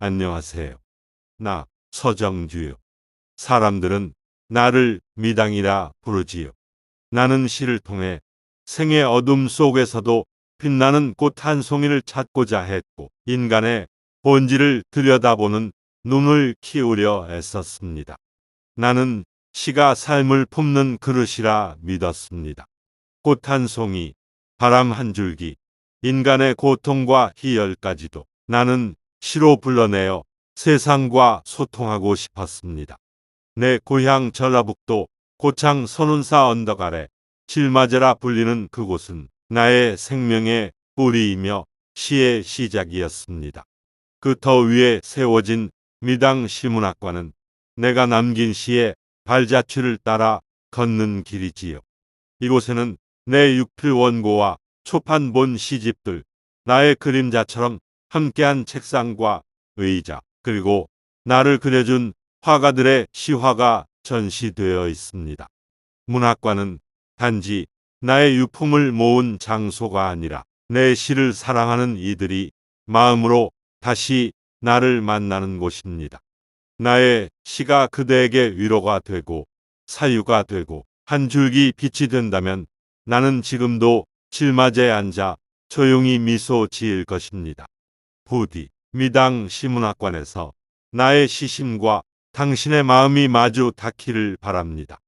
안녕하세요. 나 서정주요. 사람들은 나를 미당이라 부르지요. 나는 시를 통해 생의 어둠 속에서도 빛나는 꽃 한 송이를 찾고자 했고 인간의 본질을 들여다보는 눈을 키우려 애썼습니다. 나는 시가 삶을 품는 그릇이라 믿었습니다. 꽃 한 송이, 바람 한 줄기, 인간의 고통과 희열까지도 나는 시로 불러내어 세상과 소통하고 싶었습니다. 내 고향 전라북도 고창 선운사 언덕 아래 칠마제라 불리는 그곳은 나의 생명의 뿌리이며 시의 시작이었습니다. 그더 위에 세워진 미당 시문학과는 내가 남긴 시의 발자취를 따라 걷는 길이지요. 이곳에는 내 육필 원고와 초판 본 시집들, 나의 그림자처럼 함께한 책상과 의자, 그리고 나를 그려준 화가들의 시화가 전시되어 있습니다. 문학관은 단지 나의 유품을 모은 장소가 아니라 내 시를 사랑하는 이들이 마음으로 다시 나를 만나는 곳입니다. 나의 시가 그대에게 위로가 되고 사유가 되고 한 줄기 빛이 된다면 나는 지금도 칠마제에 앉아 조용히 미소 지을 것입니다. 부디 미당 시문학관에서 나의 시심과 당신의 마음이 마주 닿기를 바랍니다.